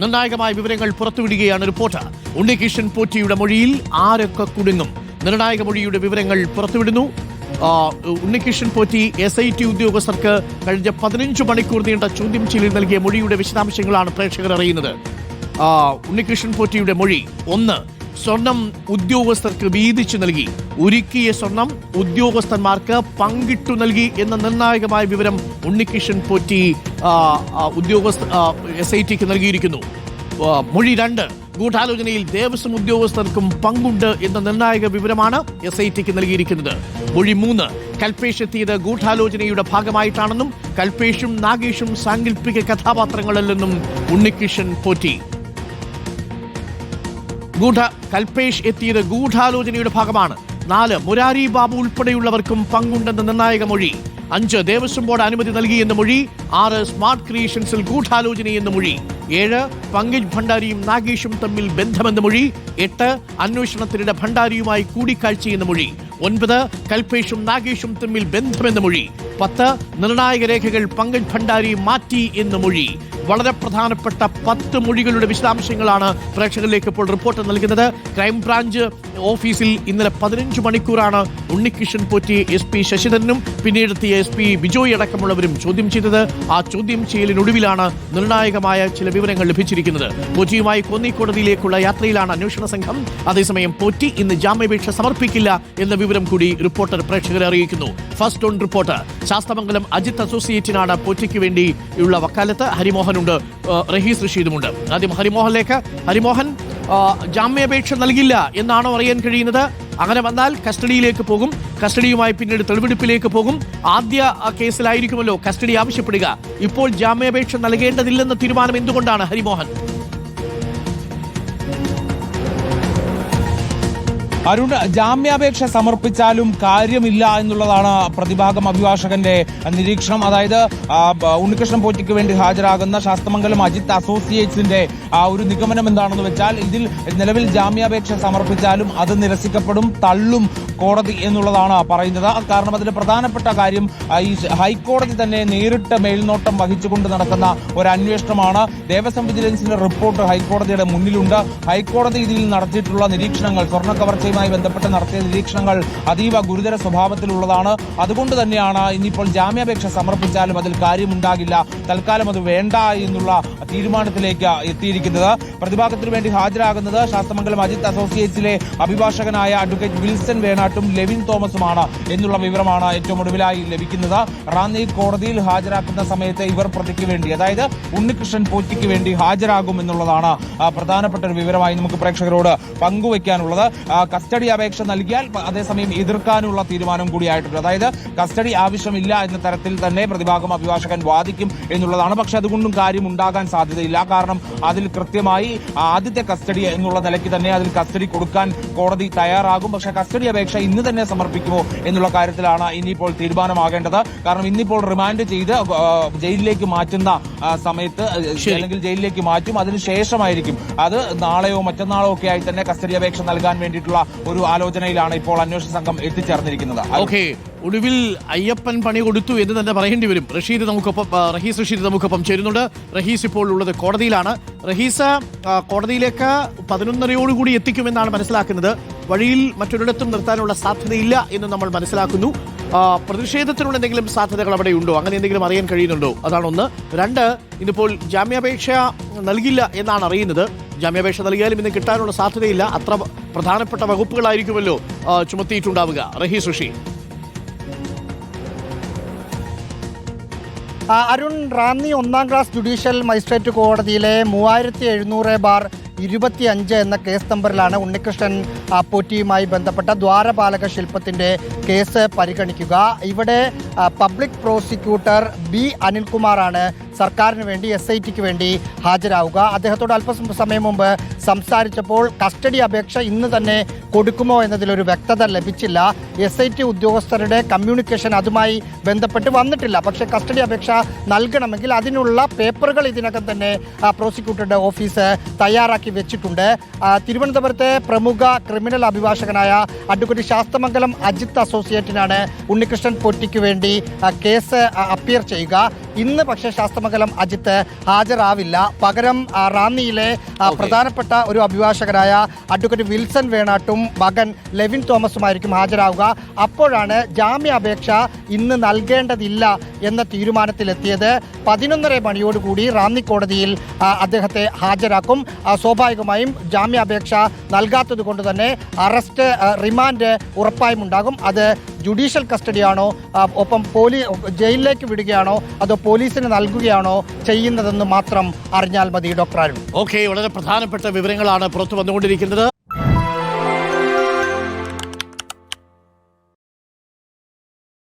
നിർണായകമായ വിവരങ്ങൾ പുറത്തുവിടുകയാണ് റിപ്പോർട്ടർ. ഉണ്ണികൃഷ്ണൻ പോറ്റിയുടെ മൊഴിയിൽ ആരൊക്കെ കുടുങ്ങും? നിർണായക മൊഴിയുടെ വിവരങ്ങൾ പുറത്തുവിടുന്നു. Unnikrishnan Potti S I T ഉദ്യോഗസ്ഥർക്ക് കഴിഞ്ഞ പതിനഞ്ച് മണിക്കൂർ നീണ്ട ചോദ്യം ചെയ്യലിൽ നൽകിയ മൊഴിയുടെ വിശദാംശങ്ങളാണ് പ്രേക്ഷകർ അറിയുന്നത്. ഉണ്ണികൃഷ്ണൻ പോറ്റിയുടെ മൊഴി ഒന്ന് സ്വർണം ഉദ്യോഗസ്ഥർക്ക് വീതിച്ചു നൽകി. ഉരുക്കിയ സ്വർണം ഉദ്യോഗസ്ഥന്മാർക്ക് പങ്കിട്ടു നൽകി എന്ന നിർണായകമായ വിവരം ഉണ്ണികിഷൻ പോറ്റി ഉദ്യോഗസ്ഥ എസ് ഐ ടിക്ക് നൽകിയിരിക്കുന്നു. മൊഴി രണ്ട്. ഗൂഢാലോചനയിൽ ദേവസ്വം ഉദ്യോഗസ്ഥർക്കും പങ്കുണ്ട് എന്ന നിർണായക വിവരമാണ് എസ് ഐ ടിക്ക് നൽകിയിരിക്കുന്നത്. മൊഴി മൂന്ന്. കൽപേഷ് എത്തിയത് ഗൂഢാലോചനയുടെ ഭാഗമായിട്ടാണെന്നും കൽപേഷും നാഗേഷും സാങ്കല്പിക കഥാപാത്രങ്ങളല്ലെന്നും ഉണ്ണികിഷൻ പോറ്റി. ഗൂഢ കൽപേഷ് എത്തിയത് ഗൂഢാലോചനയുടെ ഭാഗമാണ്. നാല് മുരാരി ബാബു ഉൾപ്പെടെയുള്ളവർക്കും പങ്കുണ്ടെന്ന നിർണായക മൊഴി. അഞ്ച് ദേവസ്വം ബോർഡ് അനുമതി നൽകിയെന്ന മൊഴി. ആറ് സ്മാർട്ട് ക്രിയേഷൻസിൽ ഗൂഢാലോചനയെന്ന മൊഴി. ഏഴ് പങ്കജ് ഭണ്ഡാരിയും നാഗേഷും തമ്മിൽ ബന്ധമെന്ന മൊഴി. എട്ട് അന്വേഷണത്തിനിടെ ഭണ്ഡാരിയുമായി കൂടിക്കാഴ്ചയെന്ന മൊഴി. ഒൻപത് കൽപേഷും നാഗേഷും തമ്മിൽ ബന്ധമെന്ന മൊഴി. പത്ത് നിർണായക രേഖകൾ പങ്കജ് ഭണ്ഡാരി മാറ്റി എന്ന മൊഴി. വളരെ പ്രധാനപ്പെട്ട പത്ത് മൊഴികളുടെ വിശദാംശങ്ങളാണ് പ്രേക്ഷകരിലേക്ക് ഇപ്പോൾ റിപ്പോർട്ട് നൽകുന്നത്. ക്രൈംബ്രാഞ്ച് ഓഫീസിൽ ഇന്നലെ പതിനഞ്ച് മണിക്കൂറാണ് ഉണ്ണികൃഷ്ണൻ പോറ്റി എസ് പി ശശിധരനും പിന്നീടെത്തിയ എസ് പി ബിജോയ് അടക്കമുള്ളവരും ചോദ്യം ചെയ്തത്. ആ ചോദ്യം ചെയ്യലിനൊടുവിലാണ് നിർണായകമായ ചില വിവരങ്ങൾ ലഭിച്ചിരിക്കുന്നത്. പോറ്റിയുമായി കോന്നിക്കോടതിയിലേക്കുള്ള യാത്രയിലാണ് അന്വേഷണ സംഘം. അതേസമയം പോറ്റി ഇന്ന് ജാമ്യാപേക്ഷ സമർപ്പിക്കില്ല എന്ന വിവരം കൂടി റിപ്പോർട്ടർ പ്രേക്ഷകരെ അറിയിക്കുന്നു. First on report. Sasthamangalam Ajith അസോസിയേറ്റിനാണ് പോറ്റിക്ക് വേണ്ടിയുള്ള വക്കാലത്ത്. ഹരിമോഹനുണ്ട് ഏഹ് റഹീസ് റഷീദുമുണ്ട്. ആദ്യം ഹരിമോഹനിലേക്ക്. ഹരിമോഹൻ ജാമ്യാപേക്ഷ നൽകില്ല എന്നാണോ അറിയാൻ കഴിയുന്നത്? അങ്ങനെ വന്നാൽ കസ്റ്റഡിയിലേക്ക് പോകും. കസ്റ്റഡിയുമായി പിന്നീട് തെളിവെടുപ്പിലേക്ക് പോകും. ആദ്യ കേസിലായിരിക്കുമല്ലോ കസ്റ്റഡി ആവശ്യപ്പെടുക. ഇപ്പോൾ ജാമ്യാപേക്ഷ നൽകേണ്ടതില്ലെന്ന തീരുമാനം എന്തുകൊണ്ടാണ് ഹരിമോഹൻ? അരുൺ ജാമ്യാപേക്ഷ സമർപ്പിച്ചാലും കാര്യമില്ല എന്നുള്ളതാണ് പ്രതിഭാഗം അഭിഭാഷകന്റെ നിരീക്ഷണം. അതായത് ഉണ്ണികൃഷ്ണൻ പോറ്റിക്ക് വേണ്ടി ഹാജരാകുന്ന ശാസ്തമംഗലം അജിത് അസോസിയേറ്റ്സിന്റെ ഒരു നിഗമനം എന്താണെന്ന് വെച്ചാൽ ഇതിൽ നിലവിൽ ജാമ്യാപേക്ഷ സമർപ്പിച്ചാലും അത് നിരസിക്കപ്പെടും തള്ളും കോടതി എന്നുള്ളതാണ് പറയുന്നത്. കാരണം അതിൽ പ്രധാനപ്പെട്ട കാര്യം ഈ ഹൈക്കോടതി തന്നെ നേരിട്ട് മേൽനോട്ടം വഹിച്ചുകൊണ്ട് നടക്കുന്ന ഒരു അന്വേഷണമാണ്. ദേവസ്വം വിജിലൻസിന്റെ റിപ്പോർട്ട് ഹൈക്കോടതിയുടെ മുന്നിലുണ്ട്. ഹൈക്കോടതി ഇതിൽ നടത്തിയിട്ടുള്ള നിരീക്ഷണങ്ങൾ സ്വർണ കവർച്ചയുമായി ബന്ധപ്പെട്ട് നടത്തിയ നിരീക്ഷണങ്ങൾ അതീവ ഗുരുതര സ്വഭാവത്തിലുള്ളതാണ്. അതുകൊണ്ട് തന്നെയാണ് ഇനിയിപ്പോൾ ജാമ്യാപേക്ഷ സമർപ്പിച്ചാലും അതിൽ കാര്യമുണ്ടാകില്ല. തൽക്കാലം അത് വേണ്ട എന്നുള്ള തീരുമാനത്തിലേക്ക് എത്തിയിരിക്കുന്നത്. പ്രതിഭാഗത്തിനു വേണ്ടി ഹാജരാകുന്നത് ശാസ്തമംഗലം അജിത് അസോസിയേറ്റ്സിലെ അഭിഭാഷകനായ അഡ്വക്കേറ്റ് വിൽസൺ വേണാട്ടും ലെവിൻ തോമസുമാണ് എന്നുള്ള വിവരമാണ് ഏറ്റവും ഒടുവിലായി ലഭിക്കുന്നത്. റാന്നി കോടതിയിൽ ഹാജരാക്കുന്ന സമയത്ത് ഇവർ പ്രതിക്ക് വേണ്ടി അതായത് ഉണ്ണികൃഷ്ണൻ പോറ്റിക്ക് വേണ്ടി ഹാജരാകും എന്നുള്ളതാണ് പ്രധാനപ്പെട്ട ഒരു വിവരമായി നമുക്ക് പ്രേക്ഷകരോട് പങ്കുവയ്ക്കാനുള്ളത്. കസ്റ്റഡി അപേക്ഷ നൽകിയാൽ അതേസമയം എതിർക്കാനുള്ള തീരുമാനം കൂടിയായിട്ടുണ്ട്. അതായത് കസ്റ്റഡി ആവശ്യമില്ല എന്ന തരത്തിൽ തന്നെ പ്രതിഭാഗം അഭിഭാഷകൻ വാദിക്കും എന്നുള്ളതാണ്. പക്ഷെ അതുകൊണ്ടും കാര്യം ഉണ്ടാകാൻ സാധ്യതയില്ല. കാരണം അതിൽ കൃത്യമായി ആദ്യത്തെ കസ്റ്റഡി എന്നുള്ള നിലയ്ക്ക് തന്നെ അതിൽ കസ്റ്റഡി കൊടുക്കാൻ കോടതി തയ്യാറാകും. പക്ഷെ കസ്റ്റഡി അപേക്ഷ ഇന്ന് തന്നെ സമർപ്പിക്കുമോ എന്നുള്ള കാര്യത്തിലാണ് ഇനിയിപ്പോൾ തീരുമാനമാകേണ്ടത്. കാരണം ഇന്നിപ്പോൾ റിമാൻഡ് ചെയ്ത് ജയിലിലേക്ക് മാറ്റുന്ന സമയത്ത് അല്ലെങ്കിൽ ജയിലിലേക്ക് മാറ്റും. അതിനുശേഷമായിരിക്കും അത് നാളെയോ മറ്റന്നാളോ ഒക്കെ ആയി തന്നെ കസ്റ്റഡി അപേക്ഷ നൽകാൻ വേണ്ടിയിട്ടുള്ള ഒരു ആലോചനയിലാണ് ഇപ്പോൾ അന്വേഷണ സംഘം എത്തിച്ചേർന്നിരിക്കുന്നത്. ഓക്കെ ഒടുവിൽ അയ്യപ്പൻ പണി കൊടുത്തു എന്ന് തന്നെ പറയേണ്ടി വരും. റഷീദ് നമുക്കൊപ്പം റഹീസ് റഷീദ് നമുക്കൊപ്പം ചേരുന്നുണ്ട്. റഹീസ് ഇപ്പോൾ ഉള്ളത് കോടതിയിലാണ്. റഹീസ കോടതിയിലേക്ക് പതിനൊന്നരയോടുകൂടി എത്തിക്കുമെന്നാണ് മനസ്സിലാക്കുന്നത്. വഴിയിൽ മറ്റൊരിടത്തും നിർത്താനുള്ള സാധ്യതയില്ല എന്ന് നമ്മൾ മനസ്സിലാക്കുന്നു. പ്രതിഷേധത്തിനുള്ള എന്തെങ്കിലും സാധ്യതകൾ അവിടെ ഉണ്ടോ? അങ്ങനെ എന്തെങ്കിലും അറിയാൻ കഴിയുന്നുണ്ടോ? അതാണ് ഒന്ന് രണ്ട് ഇന്നിപ്പോൾ ജാമ്യാപേക്ഷ നൽകില്ല എന്നാണ് അറിയുന്നത്. ജാമ്യാപേക്ഷ നൽകിയാലും ഇന്ന് കിട്ടാനുള്ള സാധ്യതയില്ല. അത്ര പ്രധാനപ്പെട്ട വകുപ്പുകളായിരിക്കുമല്ലോ ചുമത്തിയിട്ടുണ്ടാവുക. റഹി സുഷി അരുൺ റാന്നി ഒന്നാം ക്ലാസ് ജുഡീഷ്യൽ മജിസ്ട്രേറ്റ് കോടതിയിലെ മൂവായിരത്തി എഴുന്നൂറ് ബാർ ഇരുപത്തി അഞ്ച് എന്ന കേസ് നമ്പറിലാണ് ഉണ്ണികൃഷ്ണൻ പോറ്റിയുമായി ബന്ധപ്പെട്ട ദ്വാരപാലക ശില്പത്തിന്റെ കേസ് പരിഗണിക്കുക. ഇവിടെ പബ്ലിക് പ്രോസിക്യൂട്ടർ ബി അനിൽകുമാറാണ് സർക്കാരിന് വേണ്ടി എസ് ഐ ടിക്ക് വേണ്ടി ഹാജരാവുക. അദ്ദേഹത്തോട് അല്പം സമയം മുമ്പ് സംസാരിച്ചപ്പോൾ കസ്റ്റഡി അപേക്ഷ ഇന്ന് തന്നെ കൊടുക്കുമോ എന്നതിലൊരു വ്യക്തത ലഭിച്ചില്ല. എസ് ഐ ടി ഉദ്യോഗസ്ഥരുടെ കമ്മ്യൂണിക്കേഷൻ അതുമായി ബന്ധപ്പെട്ട് വന്നിട്ടില്ല. പക്ഷേ കസ്റ്റഡി അപേക്ഷ നൽകണമെങ്കിൽ അതിനുള്ള പേപ്പറുകൾ ഇതിനകം തന്നെ പ്രോസിക്യൂട്ടറുടെ ഓഫീസ് തയ്യാറാക്കി വെച്ചിട്ടുണ്ട്. ആ, തിരുവനന്തപുരത്തെ പ്രമുഖ ക്രിമിനൽ അഭിഭാഷകനായ അഡ്വക്കേറ്റ് ശാസ്തമംഗലം അജിത്ത് അസോസിയേറ്റിനാണ് ഉണ്ണികൃഷ്ണൻ പൊറ്റിക്ക് വേണ്ടി കേസ് അപ്പിയർ ചെയ്യുക. ഇന്ന് പക്ഷേ ശാസ്തമംഗലം അജിത്ത് ഹാജരാവില്ല. പകരം റാന്നിയിലെ പ്രധാനപ്പെട്ട ഒരു അഭിഭാഷകരായ അഡ്വക്കേറ്റ് വിൽസൺ വേണാട്ടും മകൻ ലെവിൻ തോമസുമായിരിക്കും ഹാജരാവുക. അപ്പോഴാണ് ജാമ്യാപേക്ഷ ഇന്ന് നൽകേണ്ടതില്ല എന്ന തീരുമാനത്തിലെത്തിയത്. പതിനൊന്നര മണിയോടുകൂടി റാന്നി കോടതിയിൽ അദ്ദേഹത്തെ ഹാജരാക്കും. സ്വാഭാവികമായും ജാമ്യാപേക്ഷ നൽകാത്തത് കൊണ്ട് തന്നെ അറസ്റ്റ് റിമാൻഡ് ഉറപ്പായും ഉണ്ടാകും. അത് ജുഡീഷ്യൽ കസ്റ്റഡിയാണോ ഒപ്പം പോലീ ജയിലിലേക്ക് വിടുകയാണോ അതോ പോലീസിന് നൽകുകയാണോ ചെയ്യുന്നതെന്ന് മാത്രം അറിഞ്ഞാൽ മതി ഡോക്ടർ അരുൺ. ഓക്കെ വളരെ പ്രധാനപ്പെട്ട വിവരങ്ങളാണ് പുറത്തു വന്നുകൊണ്ടിരിക്കുന്നത്.